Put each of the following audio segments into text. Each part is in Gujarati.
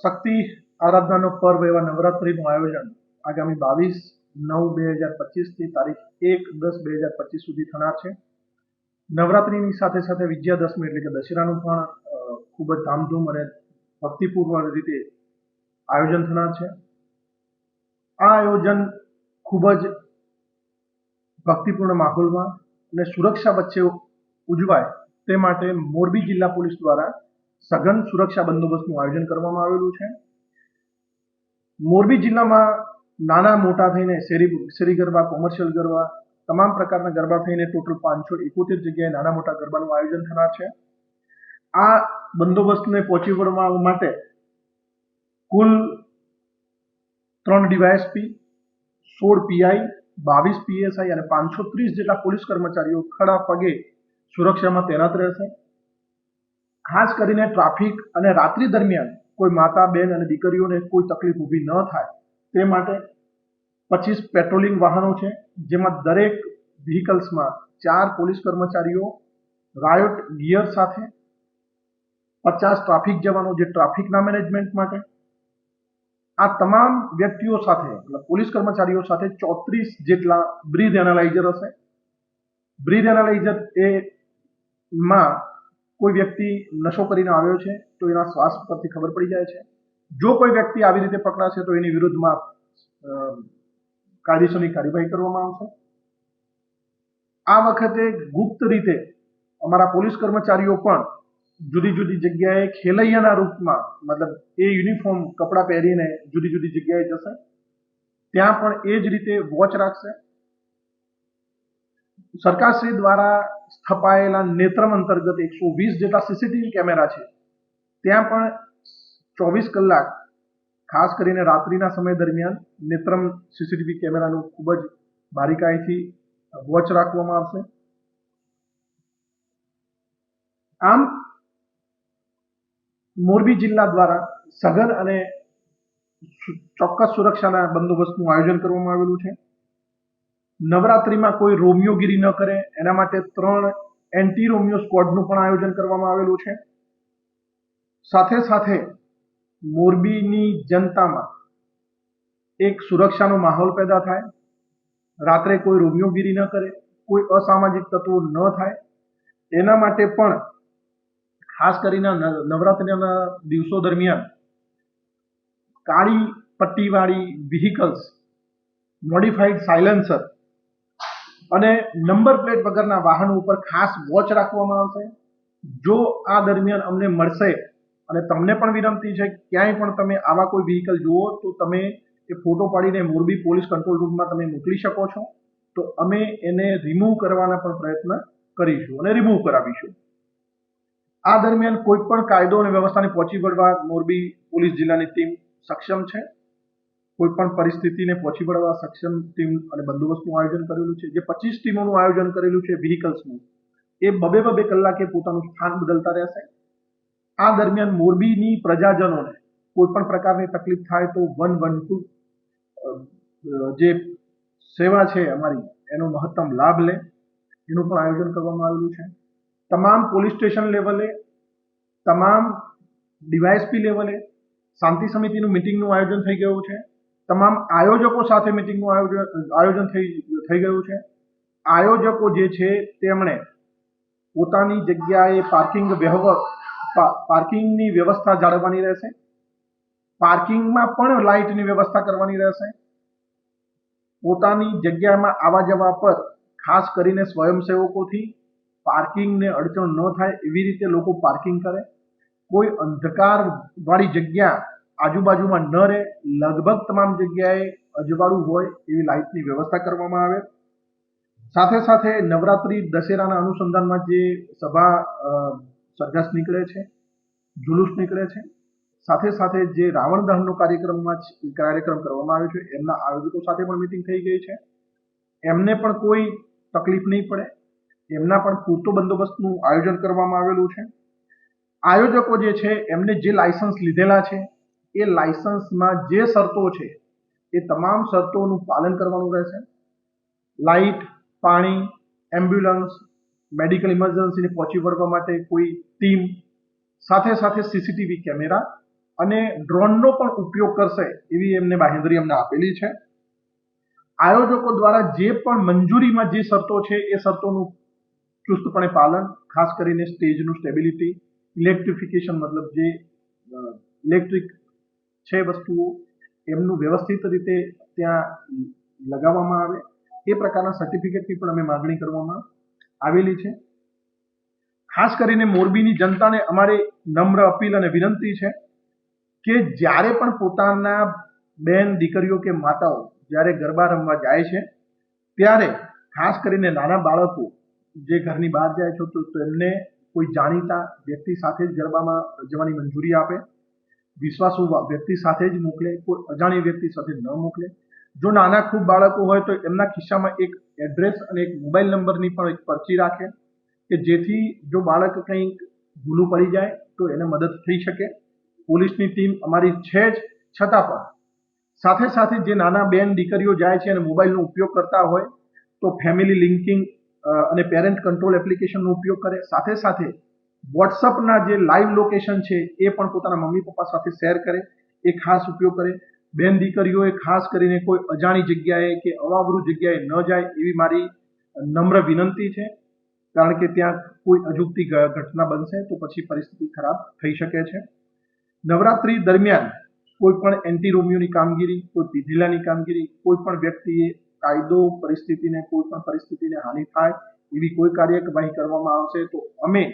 શક્તિ આરાધનાનો પર્વ એવા નવરાત્રીનું આયોજન આગામી બાવીસ નવ બે હજાર પચીસથી તારીખ એક દસ બે હજાર પચીસ સુધી થનાર છે. નવરાત્રીની સાથે સાથે વિજયાદશમી એટલે કે દશેરાનું પણ ખૂબ જ ધામધૂમ અને ભક્તિપૂર્વક રીતે આયોજન થનાર છે. આ આયોજન ખૂબ જ ભક્તિપૂર્ણ માહોલમાં અને સુરક્ષા વચ્ચે ઉજવાય તે માટે મોરબી જિલ્લા પોલીસ દ્વારા સઘન સુરક્ષા બંદોબસ્તનું આયોજન કરવામાં આવેલું છે. મોરબી જિલ્લામાં નાના મોટા થઈને શેરી શેરી ગરબા કોમર્શિયલ ગરબા, તમામ પ્રકારના ગરબા થઈને ટોટલ પાંચસો એકોતેર જગ્યાએ નાના મોટા ગરબાનું આયોજન થનાર છે. આ બંદોબસ્તને પહોંચી વળવા માટે કુલ ત્રણ ડીવાયએસપી, સોળ પીઆઈ, બાવીસ પીએસઆઈ અને પાંચસો ત્રીસ જેટલા પોલીસ કર્મચારીઓ ખડા પગે સુરક્ષામાં તૈનાત રહેશે. ખાસ કરીને ટ્રાફિક અને રાત્રિ દરમિયાન કોઈ માતા, બેન અને દીકરીઓને કોઈ તકલીફ ઊભી ન થાય, તે માટે પચીસ પેટ્રોલિંગ વાહનો છે, જેમાં દરેક વ્હીકલ્સમાં ચાર પોલીસ કર્મચારીઓ, રાયોટ ગિયર સાથે, પચાસ ટ્રાફિક જવાનો જે ટ્રાફિકના મેનેજમેન્ટ માટે, આ તમામ વ્યક્તિઓ સાથે પોલીસ કર્મચારીઓ સાથે ચોત્રીસ જેટલા બ્રીથ એનાલાઇઝર હશે. બ્રીથ એનાલાઇઝર એ માં કોઈ વ્યક્તિ નશો કરીને આવ્યો છે, તો એના શ્વાસ પરથી ખબર પડી જાય છે. જો કોઈ વ્યક્તિ આવી રીતે પકડાશે, તો એની વિરુદ્ધમાં કાયદેસરની કાર્યવાહી કરવામાં આવશે. આ વખતે ગુપ્ત રીતે અમારા પોલીસ કર્મચારીઓ પણ જુદી જુદી જગ્યાએ ખેલૈયાના રૂપમાં, મતલબ એ યુનિફોર્મ કપડાં પહેરીને જુદી જુદી જગ્યાએ જશે. ત્યાં પણ એ જ રીતે વોચ રાખશે. સરકારશ્રી દ્વારા સ્થપાયેલા નેત્રમ અંતર્ગત એકસો વીસ જેટલા સીસીટીવી કેમેરા છે. ત્યાં પણ ચોવીસ કલાક, ખાસ કરીને રાત્રિના સમય દરમિયાન નેત્રમ સીસીટીવી કેમેરાનું ખૂબ જ બારીકાઈથી વોચ રાખવામાં આવશે. આમ, મોરબી જિલ્લા દ્વારા સઘન અને ચોક્કસ સુરક્ષાના બંદોબસ્તનું આયોજન કરવામાં આવેલું છે. નવરાત્રીમાં કોઈ રોમિયોગીરી ન કરે, એના માટે ત્રણ એન્ટી રોમિયો સ્કોડનું પણ આયોજન કરવામાં આવેલું છે. સાથે સાથે મોરબીની જનતામાં એક સુરક્ષાનો માહોલ પેદા થાય. રાત્રે કોઈ રોમિયોગીરી ન કરે, કોઈ અસામાજિક તત્વો ન થાય. એના માટે પણ ખાસ કરીને નવરાત્રિના દિવસો દરમિયાન કાળી પટ્ટીવાળી વ્હીકલ્સ મોડિફાઈડ સાયલેન્સર અને નંબર પ્લેટ વગરના વાહનો ઉપર ખાસ વોચ રાખવામાં આવશે. જો આ દરમિયાન અમને મળશે અને તમને પણ વિનંતી છે, ક્યાંય પણ તમે આવા કોઈ વ્હીકલ જુઓ, તો તમે એ ફોટો પાડીને મોરબી પોલીસ કંટ્રોલ રૂમમાં તમે મોકલી શકો છો. તો અમે એને રિમૂવ કરવાના પણ પ્રયત્ન કરીશું અને રિમૂવ કરાવીશું. આ દરમિયાન કોઈ પણ કાયદો અને વ્યવસ્થાને પહોંચી વળવા મોરબી પોલીસ જિલ્લાની ટીમ સક્ષમ છે. કોઈ પણ પરિસ્થિતિને પહોંચી વળવા સક્ષમ ટીમ અને બંદોબસ્તનું આયોજન કરેલું છે. જે પચીસ ટીમોનું આયોજન કરેલું છે વ્હીકલ્સનું એ બબે બબે કલાકે પોતાનું સ્થાન બદલતા રહેશે. આ દરમિયાન મોરબીની પ્રજાજનોને કોઈ પણ પ્રકારની તકલીફ થાય તો વન વન ટુ જે સેવા છે અમારી, એનો મહત્તમ લાભ લે. એનું પણ આયોજન કરવામાં આવેલું છે. તમામ પોલીસ સ્ટેશન લેવલે, તમામ ડીવાયએસપી લેવલે શાંતિ સમિતિનું મિટિંગનું આયોજન થઈ ગયું છે. તમામ આયોજકો સાથે મિટિંગનું આયોજન આયોજન થઈ થઈ ગયું છે. આયોજકો જે છે, તેમણે પોતાની જગ્યાએ પાર્કિંગ વ્યવહાર પાર્કિંગની વ્યવસ્થા જાળવવાની રહેશે. પાર્કિંગમાં પણ લાઇટની વ્યવસ્થા કરવાની રહેશે. પોતાની જગ્યામાં આવવા જવા પર ખાસ કરીને સ્વયંસેવકોથી પાર્કિંગને અડચણ ન થાય એવી રીતે લોકો પાર્કિંગ કરે. કોઈ અંધકારવાળી જગ્યા આજુબાજુમાં ન રહે, લગભગ તમામ જગ્યાએ અજવાળું હોય એવી લાઇટની વ્યવસ્થા કરવામાં આવે. સાથે સાથે નવરાત્રી દશેરાના અનુસંધાનમાં જે સભા સરઘસ નીકળે છે, જુલુસ નીકળે છે, સાથે સાથે જે રાવણ દહનનો કાર્યક્રમમાં કાર્યક્રમ કરવામાં આવ્યો છે, એમના આયોજકો સાથે પણ મિટિંગ થઈ ગઈ છે. એમને પણ કોઈ તકલીફ નહીં પડે. એમના પણ પૂરતો બંદોબસ્તનું આયોજન કરવામાં આવેલું છે. આયોજકો જે છે, એમને જે લાયસન્સ લીધેલા છે એ લાયસન્સમાં જે શરતો છે, એ તમામ શરતોનું પાલન કરવાનું રહેશે. લાઇટ, પાણી, એમ્બ્યુલન્સ, મેડિકલ ઇમરજન્સીને પહોંચી વળવા માટે કોઈ ટીમ, સાથે સાથે સીસીટીવી કેમેરા અને ડ્રોનનો પણ ઉપયોગ કરશે એવી એમને બાહેંધરી અમને આપેલી છે. આયોજકો દ્વારા જે પણ મંજૂરીમાં જે શરતો છે, એ શરતોનું ચુસ્તપણે પાલન, ખાસ કરીને સ્ટેજનું સ્ટેબિલિટી, ઇલેક્ટ્રિફિકેશન મતલબ જે ઇલેક્ટ્રિક છે વસ્તુઓ એમનું વ્યવસ્થિત રીતે ત્યાં લગાવવામાં આવે. એ પ્રકારના સર્ટિફિકેટની પણ અમે માગણી કરવામાં આવેલી છે. ખાસ કરીને મોરબીની જનતાને અમારી નમ્ર અપીલ અને વિનંતી છે કે જ્યારે પણ પોતાના બેન દીકરીઓ કે માતાઓ જ્યારે ગરબા રમવા જાય છે, ત્યારે ખાસ કરીને નાના બાળકો જે ઘરની બહાર જાય છે તો તેમને કોઈ જાણીતા વ્યક્તિ સાથે જ ગરબામાં જવાની મંજૂરી આપે. વિશ્વાસુ વ્યક્તિ સાથે જ મોકલે, કોઈ અજાણી વ્યક્તિ સાથે ન મોકલે. જો નાના ખૂબ બાળકો હોય તો એમના ખિસ્સામાં એક એડ્રેસ અને એક મોબાઈલ નંબરની પણ એક પરચી રાખે કે જેથી જો બાળક કંઈક ભૂલું પડી જાય તો એને મદદ થઈ શકે. પોલીસની ટીમ અમારી છે જ, છતાં પણ. સાથે સાથે જે નાના બેન દીકરીઓ જાય છે અને મોબાઈલનો ઉપયોગ કરતા હોય, તો ફેમિલી લિંકિંગ અને પેરેન્ટ કંટ્રોલ એપ્લિકેશનનો ઉપયોગ કરે. સાથે સાથે વોટ્સઅપના જે લાઈવ લોકેશન છે, એ પણ પોતાના મમ્મી પપ્પા સાથે શેર કરે, એ ખાસ ઉપયોગ કરે. બેન દીકરીઓએ ખાસ કરીને કોઈ અજાણી જગ્યાએ કે અવાવરું જગ્યાએ ન જાય એવી મારી નમ્ર વિનંતી છે. કારણ કે ત્યાં કોઈ અજુગતી ઘટના બનશે તો પછી પરિસ્થિતિ ખરાબ થઈ શકે છે. નવરાત્રી દરમિયાન કોઈ પણ એન્ટી રોમિયોની કામગીરી, કોઈ પીધીલાની કામગીરી, કોઈ પણ વ્યક્તિએ કાયદો, પરિસ્થિતિને, કોઈ પણ પરિસ્થિતિને હાનિ થાય એવી કોઈ કાર્યવાહી કરવામાં આવશે તો અમે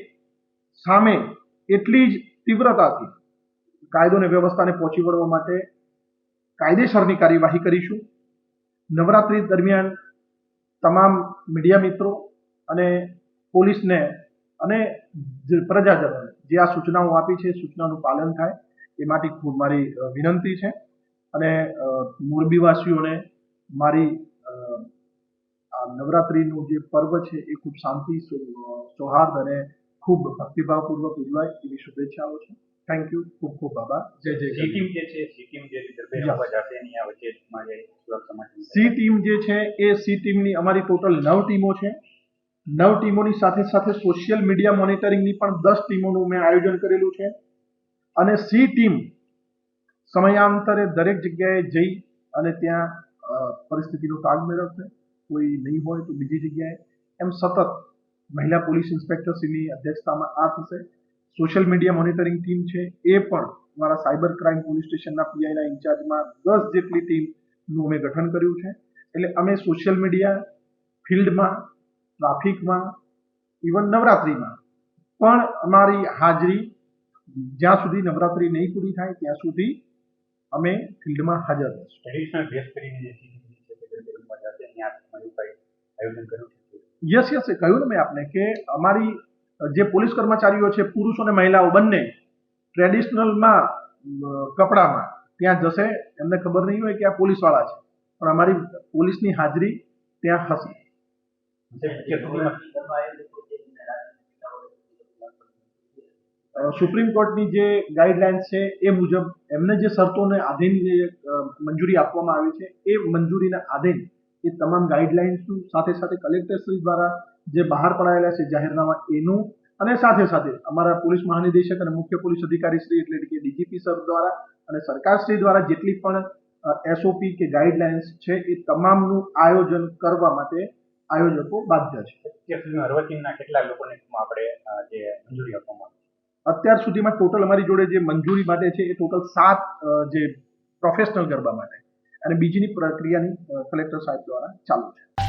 સામે એટલી જ તીવ્રતાથી કાયદો અને વ્યવસ્થાને પહોંચી વળવા માટે કાયદેસરની કાર્યવાહી કરીશું. નવરાત્રી દરમિયાન તમામ મીડિયા મિત્રો અને પોલીસને અને પ્રજાજનોને જે આ સૂચનાઓ આપી છે, સૂચનાનું પાલન થાય, એ માટે ખૂબ મારી વિનંતી છે. અને મોરબીવાસીઓને મારી આ નવરાત્રીનું જે પર્વ છે, એ ખૂબ શાંતિ સૌહાર્દ અને ખૂબ ભક્તિભાવપૂર્વક ઉજવાય એવી શુભેચ્છાઓ છે. થેન્ક યુ ખૂબ ખૂબ આભાર. જય જય સી ટીમ જે છે જે મારે સુરક્ષા માટે સી ટીમ જે છે એ સી ટીમની અમારી ટોટલ નવ ટીમો છે. નવ ટીમોની સાથે સાથે સોશિયલ મીડિયા મોનિટરિંગની પણ દસ ટીમોનું મેં આયોજન કરેલું છે. અને સી ટીમ સમયાંતરે દરેક જગ્યાએ જઈ અને ત્યાં પરિસ્થિતિનો તાગ મેળવશે. કોઈ નહીં હોય તો બીજી જગ્યાએ. એમ સતત મહિલા પોલીસ ઇન્સ્પેક્ટરશ્રીની અધ્યક્ષતામાં આ થશે સોશિયલ મીડિયા મોનિટરિંગ ટીમ છે એ પણ અમારા સાયબર ક્રાઇમ પોલીસ સ્ટેશનના પીઆઈના ઇન્ચાર્જમાં દસ જેટલી ટીમનું અમે ગઠન કર્યું છે એટલે અમે સોશિયલ મીડિયા ફિલ્ડમાં ટ્રાફિકમાં ઇવન નવરાત્રિમાં પણ અમારી હાજરી જ્યાં સુધી નવરાત્રિ નહીં પૂરી થાય ત્યાં સુધી અમે ફિલ્ડમાં હાજર રહીશું ટ્રેડિશનલ ડ્રેસ કરીને જે આયોજન કર્યું યસ યસ કહ્યું ને મેં આપને કે અમારી જે પોલીસ કર્મચારીઓ છે પુરુષો અને મહિલાઓ બંને ટ્રેડિશનલમાં કપડામાં ત્યાં જશે એમને ખબર નહીં હોય કે આ પોલીસવાળા છે. પણ અમારી પોલીસની હાજરી ત્યાં હશે. સુપ્રીમ કોર્ટની જે ગાઈડલાઇન્સ છે એ મુજબ એમને જે શરતોને આધીન જે મંજૂરી આપવામાં આવી છે એ મંજૂરીના આધીન એ તમામ ગાઈડલાઇન્સનું સાથે સાથે કલેક્ટરશ્રી દ્વારા જે બહાર પડાયેલા છે જાહેરનામા એનું અને સાથે સાથે અમારા પોલીસ મહાનિદેશક અને મુખ્ય પોલીસ અધિકારી શ્રી એટલે કે ડીજીપી સર દ્વારા અને સરકારશ્રી દ્વારા જેટલી પણ એસઓપી કે ગાઈડલાઇન્સ છે એ તમામનું આયોજન કરવા માટે આયોજકો બાધ્ય છે. અત્યાર સુધીમાં કેટલા લોકોને આપણે જે મંજૂરી આપવામાં અત્યાર સુધીમાં ટોટલ અમારી જોડે જે મંજૂરી માટે છે એ ટોટલ સાત જે પ્રોફેશનલ ગરબા માટે. અને બીજીની પ્રક્રિયાની કલેક્ટર સાહેબ દ્વારા ચાલુ છે.